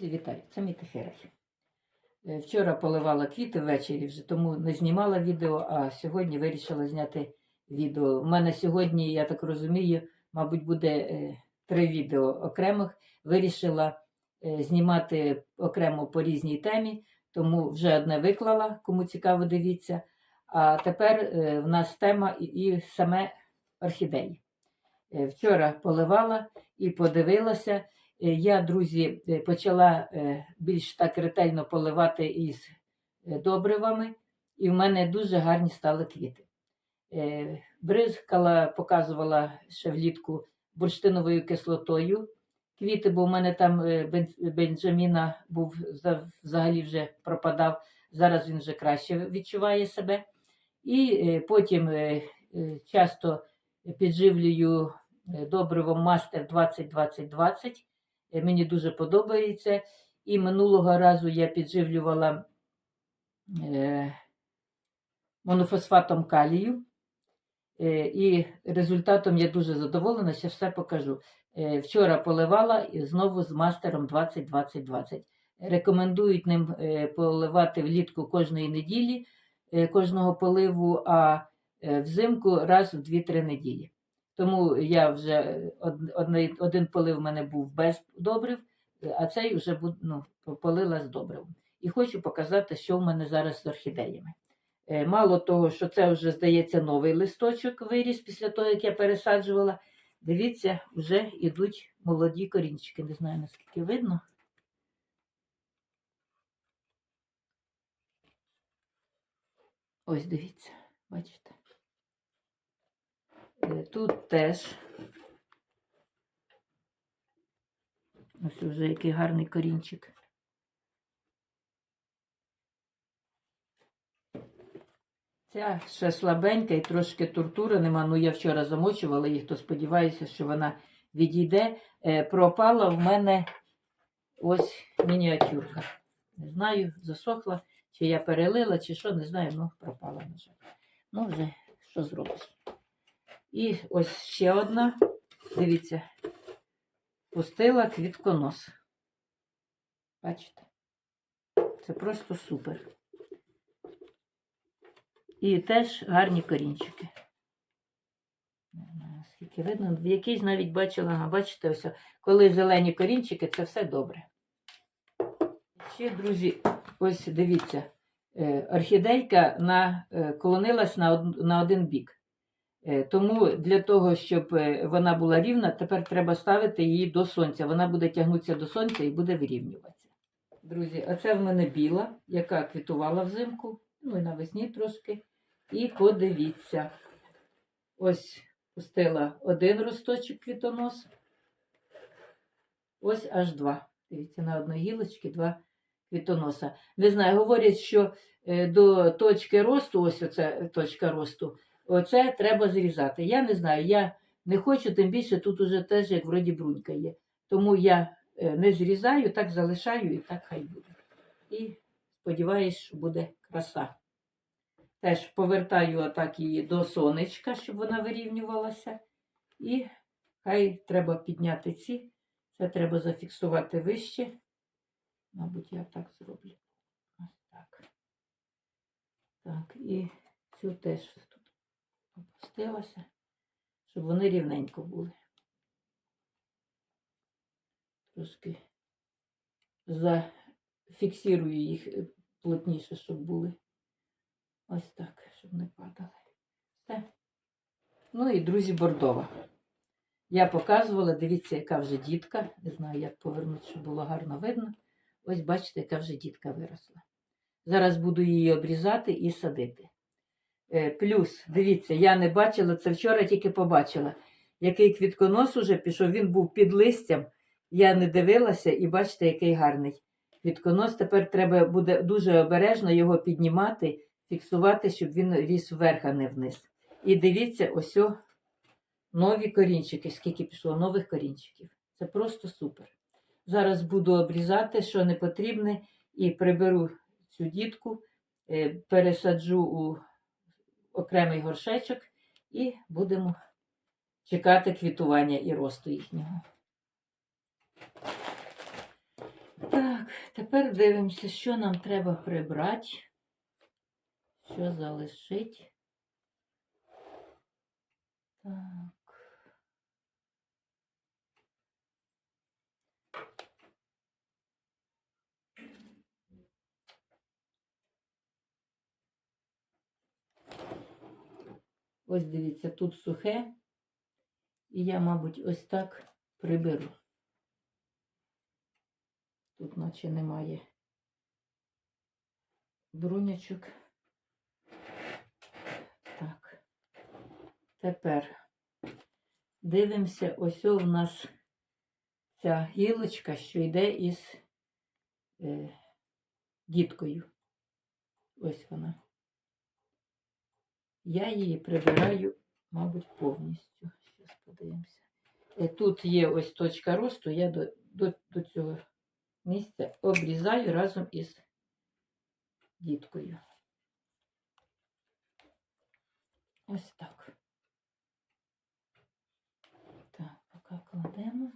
Друзі, вітаю! Це мій Тихерай. Е, Вчора поливала квіти ввечері вже, тому не знімала відео, а сьогодні вирішила зняти відео. У мене сьогодні, я так розумію, мабуть, буде е, три відео окремих. Вирішила е, знімати окремо по різній темі, тому вже одне виклала, кому цікаво, дивіться. А тепер е, в нас тема і, саме орхідеї. Вчора поливала і подивилася. Е, Я, друзі, е, почала е, більш так ретельно поливати із добривами, і в мене дуже гарні стали квіти. Бризкала, показувала ще влітку бурштиновою кислотою. Квіти, бо в мене там Бенджаміна був взагалі вже пропадав. Зараз він вже краще відчуває себе. І потім часто підживлюю добривом Мастер 20-20-20. Е, Мені дуже подобається. І минулого разу я підживлювала е, монофосфатом калію. Е, І результатом я дуже задоволена, ще все покажу. Вчора поливала і знову з мастером 20-20-20. Рекомендують ним поливати влітку кожної неділі, кожного поливу, а взимку раз в 2-3 неділі. Тому я вже е, од- одне- один полив в мене був без добрив, е, а цей вже ну, полила з добривом. І хочу показати, що в мене зараз з орхідеями. Е, Мало того, що це вже, здається, новий листочок виріс після того, як я пересаджувала. Дивіться, вже йдуть молоді корінчики. Не знаю, наскільки видно. Ось дивіться, бачите. Е, Тут теж. Ось вже який гарний корінчик. Ця ще слабенька і трошки тортури нема. Ну, я вчора замочувала їх, то сподіваюся, що вона відійде. Е, пропала в мене ось мініатюрка. Не знаю, засохла, чи я перелила, чи що, не знаю, ну пропала, на жаль. Ну, вже що зробиш. І ось ще одна. Дивіться, пустила квітконос. Бачите? Це просто супер. І теж гарні корінчики. Скільки видно, в якийсь навіть бачила, бачите, ось, коли зелені корінчики, це все добре. Ще, друзі, ось дивіться, е, орхідейка наклонилась на один бік. Е, Тому для того, щоб е, вона була рівна, тепер треба ставити її до сонця. Вона буде тягнутися до сонця і буде вирівнюватися. Друзі, оце в мене біла, яка квітувала взимку, ну і навесні трошки. І подивіться. Ось пустила один росточок квітонос. Ось аж два. Дивіться, на одній гілочці два квітоноса. Не знаю, говорять, що е, до точки росту, ось оця точка росту, оце треба зрізати. Я не знаю, я не хочу, тим більше тут уже теж як вроді брунька є. Тому я е, не зрізаю, так залишаю і так хай буде. І сподіваюсь, що буде краса. Теж повертаю отак її до сонечка, щоб вона вирівнювалася. І хай треба підняти ці. Це треба зафіксувати вище. Мабуть, я так зроблю. Ось так. Так, і цю теж тут опустилася, щоб вони рівненько були. Трошки зафіксирую їх е, плотніше, щоб були. Ось так, щоб не падали. Все. Ну і друзі, бордова. Я показувала, дивіться, яка вже дітка. Не знаю, як повернути, щоб було гарно видно. Ось бачите, яка вже дітка виросла. Зараз буду її обрізати і садити. Е, плюс, дивіться, я не бачила, це вчора тільки побачила, який квітконос уже пішов, він був під листям. Я не дивилася і бачите, який гарний квітконос. Тепер треба буде дуже обережно його піднімати, фіксувати, щоб він ріс вверх, а не вниз. І дивіться, ось о, нові корінчики, скільки пішло нових корінчиків. Це просто супер. Зараз буду обрізати, що не потрібне, і приберу цю дітку, е, пересаджу у окремий горшечок і будемо чекати квітування і росту їхнього. Так, тепер дивимося, що нам треба прибрати, що залишить. Так. Ось дивіться, тут сухе, і я, мабуть, ось так приберу. Тут наче немає брунячок. Так. Тепер дивимося, ось у нас ця гілочка, що йде із е, діткою. Ось вона. Я її прибираю, мабуть, повністю. Зараз подивимося. Е, Тут є ось точка росту, я до, до, до цього місця обрізаю разом із діткою. Ось так. Так, поки кладемо.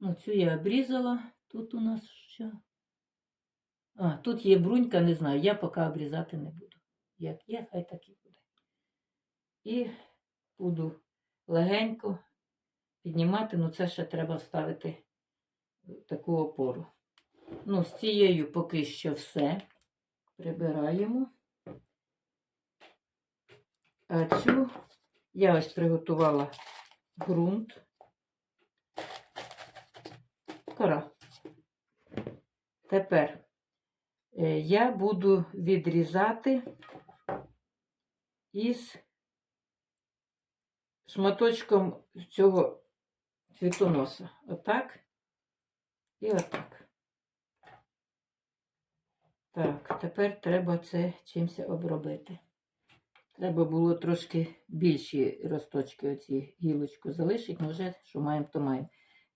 Ну, цю я обрізала. Тут у нас що? А, тут є брунька, не знаю, я поки обрізати не буду. Як є, хай так і буде. І буду легенько піднімати, ну це ще треба вставити таку опору. Ну, з цією поки що все. Прибираємо. А цю я ось приготувала ґрунт. Кора. Тепер е, я буду відрізати із шматочком цього цвітоноса. Отак і отак. Так, тепер треба це чимось обробити. Треба було трошки більші росточки оці гілочку залишити, але вже що маємо, то маємо.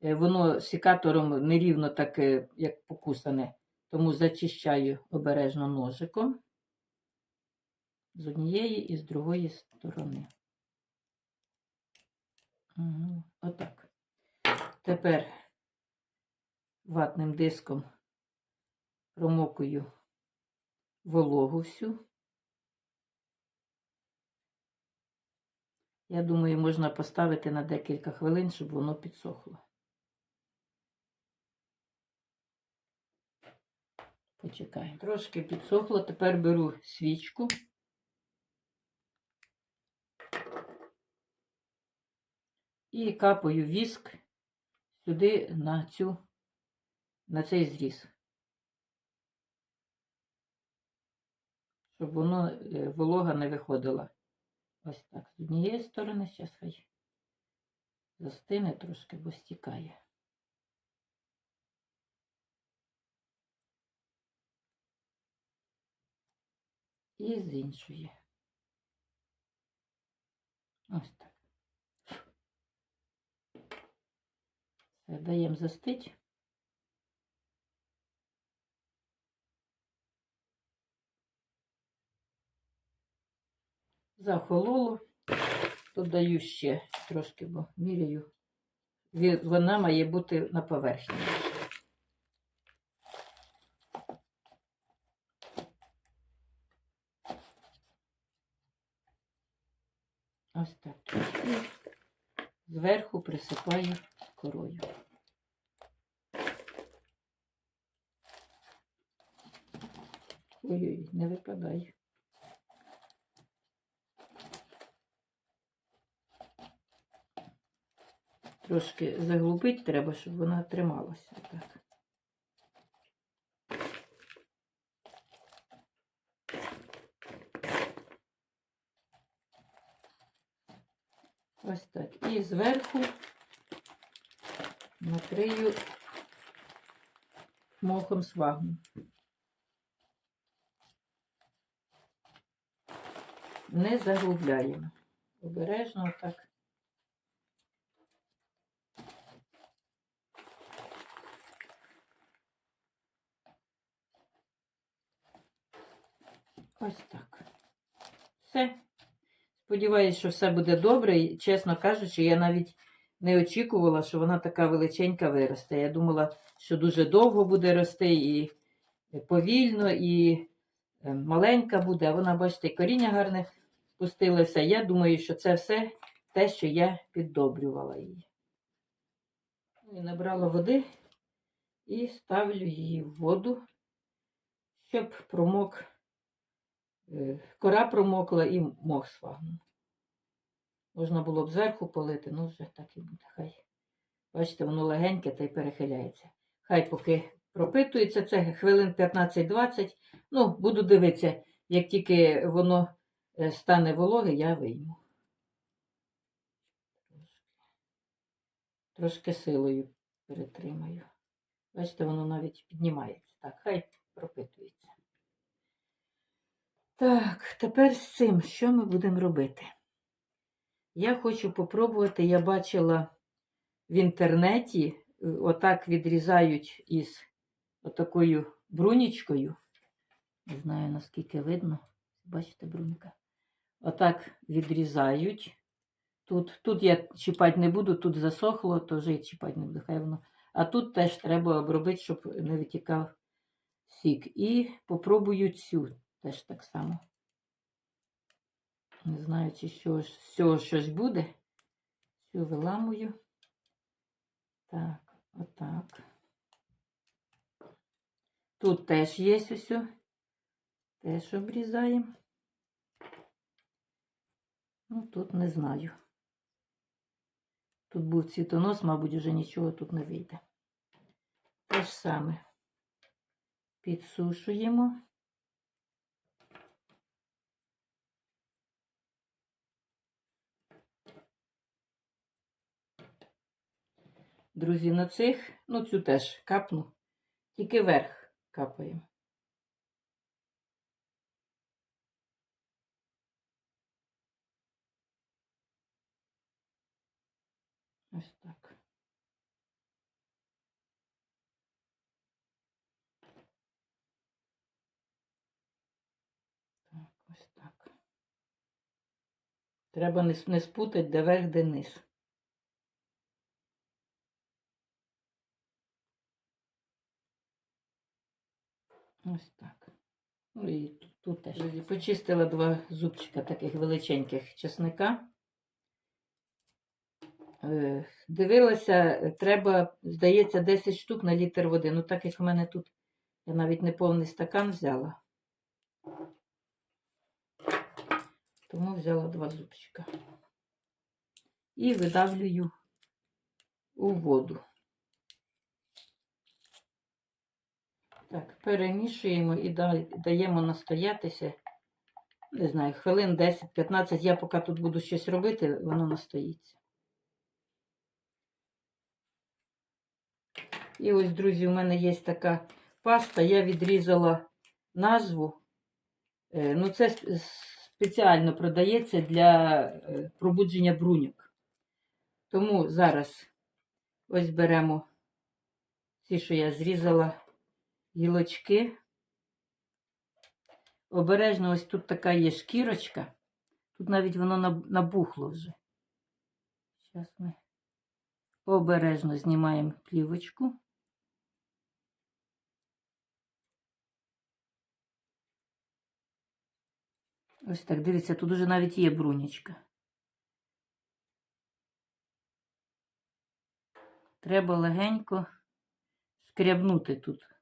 Е, Воно сікатором нерівно таке, як покусане, тому зачищаю обережно ножиком з однієї і з другої сторони. Угу, отак. Тепер ватним диском промокую вологу всю. Я думаю, можна поставити на декілька хвилин, щоб воно підсохло. Почекаємо. Трошки підсохло, тепер беру свічку. І капаю віск сюди на цю, на цей зріз. Щоб воно е, волога не виходила. Ось так. З однієї сторони, зараз хай застине трошки, бо стікає. І з іншої. Ось так. Все, даємо застить. Захололо. Додаю ще трошки, бо міряю. Вона має бути на поверхні. Ось так. Зверху присипаю корою. Ой-ой, не випадає. Трошки заглубить треба, щоб вона трималася. Так. Ось так. І зверху накрию мохом свагну. Не заглубляємо. Обережно так. Ось так. Все. Сподіваюсь, що все буде добре. І, чесно кажучи, я навіть не очікувала, що вона така величенька виросте. Я думала, що дуже довго буде рости і повільно, і е, маленька буде, вона, бачите, коріння гарне спустилося. Я думаю, що це все те, що я піддобрювала її. Ну, І набрала води і ставлю її в воду, щоб промок, е, кора промокла і мох свагнув. Можна було б зверху полити, ну вже так і буде. Хай. Бачите, воно легеньке та й перехиляється. Хай поки пропитується, це хвилин 15-20. Ну, буду дивитися, як тільки воно е, стане вологе, я вийму. Трошки силою перетримаю. Бачите, воно навіть піднімається. Так, хай пропитується. Так, тепер з цим що ми будемо робити? Я хочу попробувати, я бачила в інтернеті, е, отак відрізають із отакою брунічкою. Не знаю, наскільки видно. Бачите, брунька. Отак відрізають. Тут, тут я чіпати не буду, тут засохло, то вже і чіпати не буду. Хай воно. А тут теж треба обробити, щоб не витікав сік. І попробую цю теж так само. Не знаю, чи що, з цього щось буде. Цю виламую. Так, отак. Тут теж є ось. Теж обрізаємо. Ну, тут не знаю. Тут був цвітонос, мабуть, вже нічого тут не вийде. Те ж саме підсушуємо. Друзі, на цих, ну цю теж капну, тільки верх капаємо. Ось так. Так, ось так. Треба не, спутати, де верх, де низ. Ось так. Ну і тут, тут теж. Друзі, почистила два зубчика таких величеньких чесника. Е, Дивилася, треба, здається, 10 штук на літр води. Ну, так як в мене тут я навіть не повний стакан взяла. Тому взяла два зубчика. І видавлюю у воду. Так, перемішуємо і даємо настоятися. Не знаю, хвилин 10-15. Я поки тут буду щось робити, воно настоїться. І ось, друзі, у мене є така паста. Я відрізала назву. Е, Ну, це спеціально продається для е, пробудження бруньок. Тому зараз ось беремо ці, що я зрізала гілочки. Обережно ось тут така є шкірочка. Тут навіть воно набухло вже. Зараз ми обережно знімаємо плівочку. Ось так, дивіться, тут уже навіть є брунічка. Треба легенько шкрябнути тут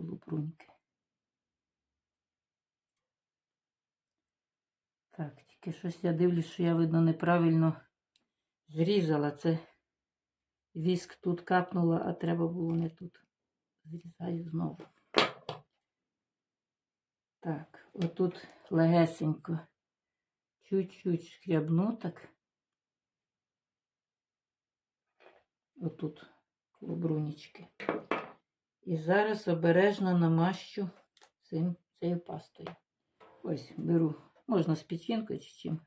коло бруньки. Так, тільки щось я дивлюсь, що я, видно, неправильно зрізала. Це віск тут капнула, а треба було не тут. Зрізаю знову. Так, отут легесенько. Чуть-чуть шкрябну так. Отут коло брунічки. І зараз обережно намащу цим, цією пастою. Ось беру, можна з печінкою чи чим.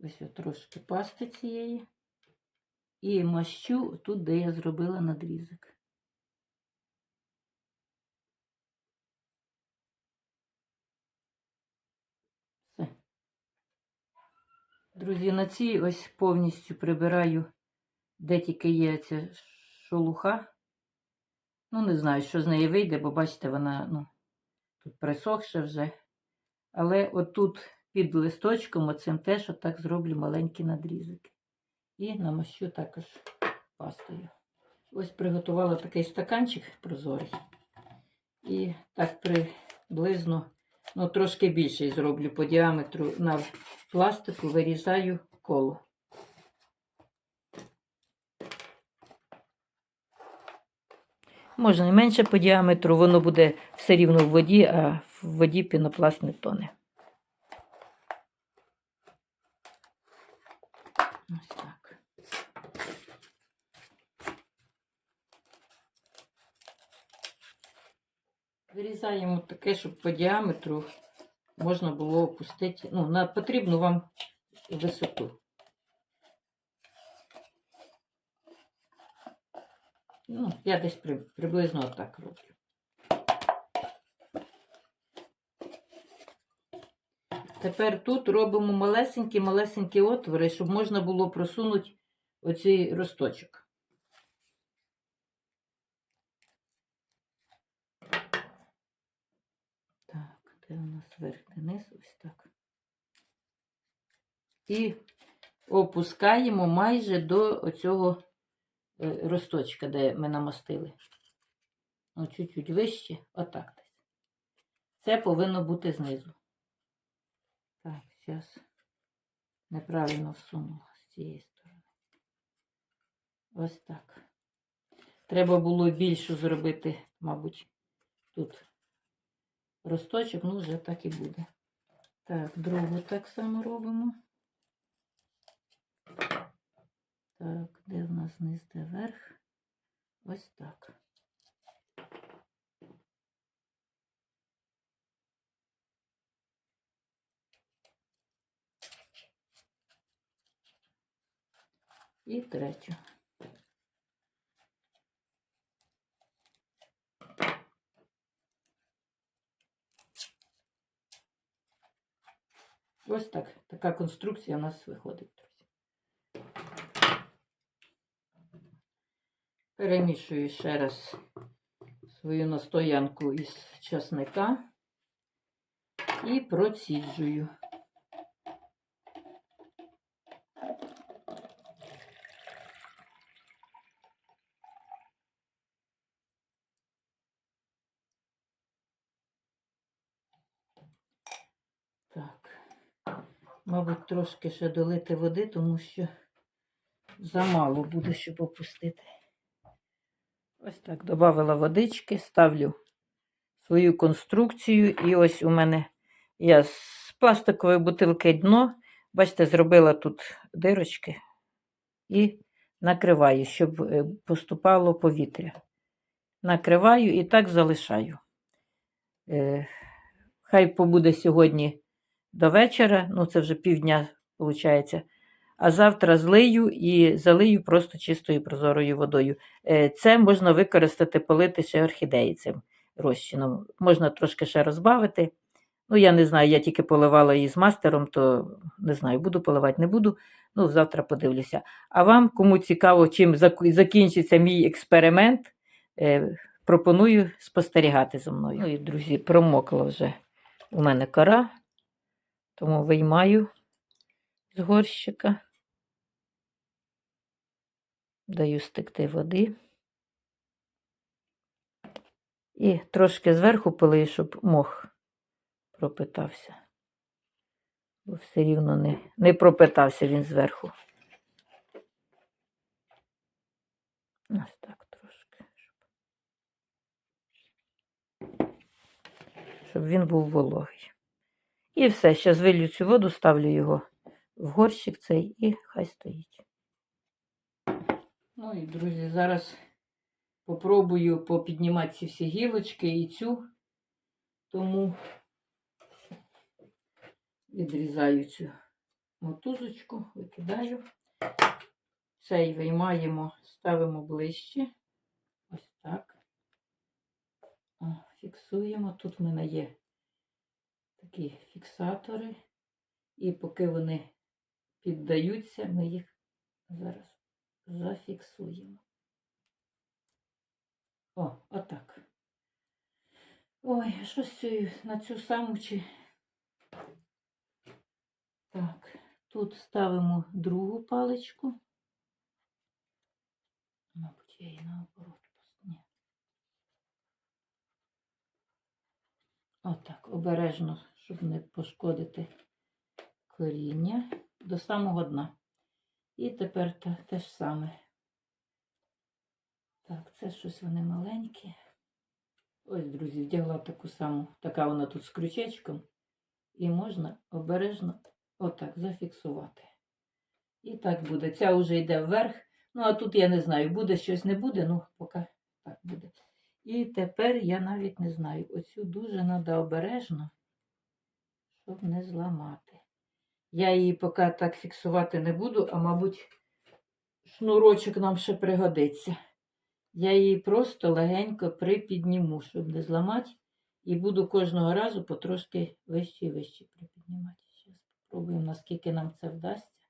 Ось от трошки пасти цієї. І мащу тут, де я зробила надрізок. Все. Друзі, на цій ось повністю прибираю де тільки є ця шелуха. Ну, не знаю, що з неї вийде, бо бачите, вона ну, тут присохша вже. Але отут під листочком оцим теж отак зроблю маленькі надрізики. І намащу також пастою. Ось приготувала такий стаканчик прозорий. І так приблизно, ну трошки більший зроблю по діаметру на пластику, вирізаю коло. Можна і менше по діаметру, воно буде все рівно в воді, а в воді пінопласт не тоне. Ось так. Вирізаємо таке, щоб по діаметру можна було опустити ну, на потрібну вам висоту. Ну, я десь при, приблизно отак роблю. Тепер тут робимо малесенькі-малесенькі отвори, щоб можна було просунути оцей росточок. Так, де у нас верх, низ? Ось так. І опускаємо майже до оцього росточка, де ми намастили. Ну, чуть-чуть вище, отак десь. Це повинно бути знизу. Так, зараз неправильно всунула з цієї сторони. Ось так. Треба було більшу зробити, мабуть, тут росточок, ну вже так і буде. Так, другу так само робимо. Так, де в нас низ, де верх? Ось так. І третю. Ось так. Така конструкція у нас виходить, друзі. Перемішую ще раз свою настоянку із часника і проціджую. Так, мабуть, трошки ще долити води, тому що замало буде, щоб опустити. Ось так, додавила водички, ставлю свою конструкцію. І ось у мене я з пластикової бутилки дно, бачите, зробила тут дирочки і накриваю, щоб е, поступало повітря. Накриваю і так залишаю. Е, Хай побуде сьогодні до вечора, ну це вже півдня, виходить. А завтра злию і залию просто чистою прозорою водою. Е, Це можна використати, полити ще орхідеї цим розчином. Можна трошки ще розбавити. Ну, я не знаю, я тільки поливала її з мастером, то не знаю, буду поливати, не буду. Ну, завтра подивлюся. А вам, кому цікаво, чим закінчиться мій експеримент, е, пропоную спостерігати за мною. Ну і, друзі, промокла вже у мене кора, тому виймаю з горщика. Даю стекти води. І трошки зверху полию, щоб мох пропитався. Бо все рівно не, не пропитався він зверху. Ось так трошки. Щоб, щоб він був вологий. І все, зараз вилью цю воду, ставлю його в горщик цей і хай стоїть. Ну і, друзі, зараз попробую попіднімати ці всі гілочки і цю, тому відрізаю цю мотузочку, викидаю. Цей виймаємо, ставимо ближче. Ось так. О, фіксуємо. Тут в мене є такі фіксатори. І поки вони піддаються, ми їх зараз зафіксуємо. О, отак. Ой, а що з цією на цю саму чи. Так, тут ставимо другу паличку. Мабуть, я її наоборот Ні. Отак, обережно, щоб не пошкодити коріння до самого дна. І тепер те, те ж саме. Так, це щось вони маленькі. Ось, друзі, вдягла таку саму, така вона тут з крючечком. І можна обережно отак зафіксувати. І так буде. Ця вже йде вверх. Ну, а тут я не знаю, буде щось не буде, ну, поки так буде. І тепер я навіть не знаю. Оцю дуже треба обережно, щоб не зламати. Я її поки так фіксувати не буду, а мабуть, шнурочок нам ще пригодиться. Я її просто легенько припідніму, щоб не зламати. І буду кожного разу потрошки вище і вище припіднімати. Зараз спробуємо, наскільки нам це вдасться.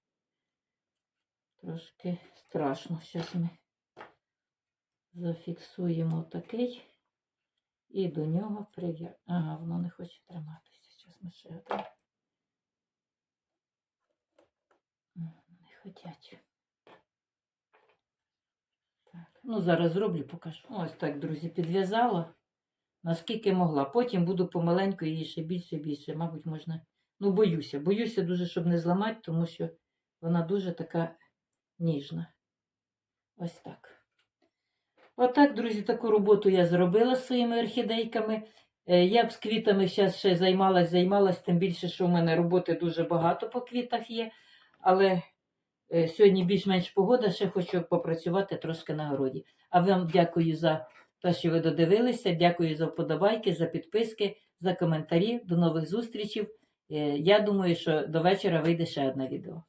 Трошки страшно. Зараз ми зафіксуємо такий і до нього прив'яжемо. Ага, воно не хоче триматися. Зараз ми ще один. М, Не хотять. Так, ну зараз зроблю, покажу. Ось так, друзі, підв'язала, наскільки могла. Потім буду помаленьку її ще більше більше. Мабуть, можна. Ну, боюся. Боюся дуже, щоб не зламати, тому що вона дуже така ніжна. Ось так. Отак, друзі, таку роботу я зробила з своїми орхідейками. Е, Я б з квітами зараз ще займалась, займалась, тим більше, що в мене роботи дуже багато по квітах є. Але сьогодні більш-менш погода, ще хочу попрацювати трошки на городі. А вам дякую за те, що ви додивилися. Дякую за вподобайки, за підписки, за коментарі. До нових зустрічей. Е, Я думаю, що до вечора вийде ще одне відео.